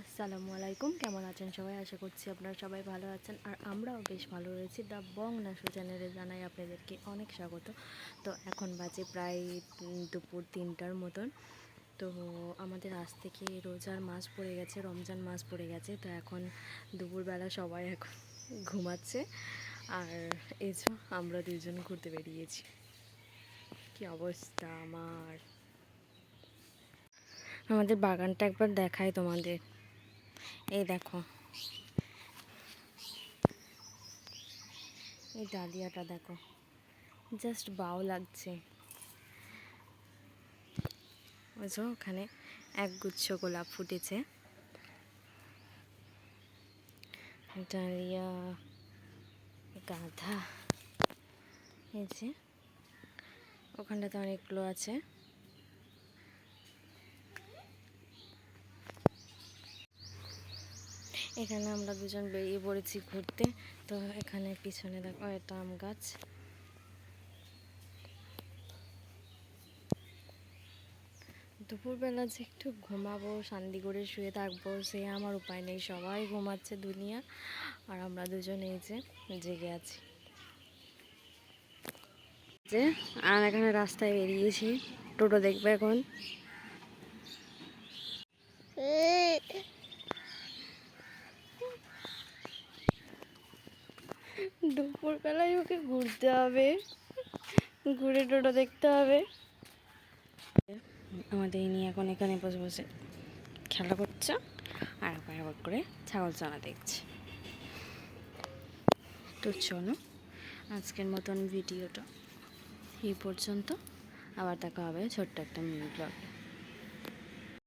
আসসালামু আলাইকুম। কেমন আছেন সবাই? আশা করছি আপনারা সবাই ভালো আছেন। আর আমরাও বেশ ভালো রয়েছি। দ্য বং নাসু চ্যানেলে জানাই আপনাদেরকে অনেক স্বাগত। তো এখন বাজে প্রায় দুপুর তিনটার মতন। তো আমাদের আজ থেকে রোজার মাস পড়ে গেছে, রমজান মাস পড়ে গেছে। তো এখন দুপুরবেলা সবাই এখন ঘুমাচ্ছে। আর এই আমরা দুজন ঘুরতে বেরিয়েছি। কি অবস্থা আমার? আমাদের বাগানটা একবার দেখাই তোমাদের। এই দেখো। এই ডালিয়াটা দেখো। জাস্ট বাও লাগছে। যে ওখানে এক গুচ্ছ গোলাপ ফুটেছে। ডালিয়া গাধা এই যে। ওখানটাতে অনেকগুলো আছে। এখানে আমরা দুজন বেরিয়ে পড়েছি ঘুরতে। তো এখানে পিছনে দেখো এটা আম গাছ। দুপুরবেলা যে একটু ঘুমাবো শান্তি করে শুয়ে থাকব, সে আমার উপায় নেই। সবাই ঘুমাচ্ছে দুনিয়া, আর আমরা দুজন এই যে জেগে আছি। যে, আর এখানে রাস্তায় বেরিয়েছি। টোটো দেখবে এখন। দুপুরবেলায় ওকে ঘুরতে হবে। ঘুরে টোটো দেখতে হবে। আমাদের ইনি এখন এখানে বসে বসে খেলা করছে আর একবার একবার করে ছাগল চানা দেখছে। তো চলো, আজকের মতন ভিডিওটা এই পর্যন্ত। আবার দেখা হবে ছোট্ট একটা মিনি ব্লগে।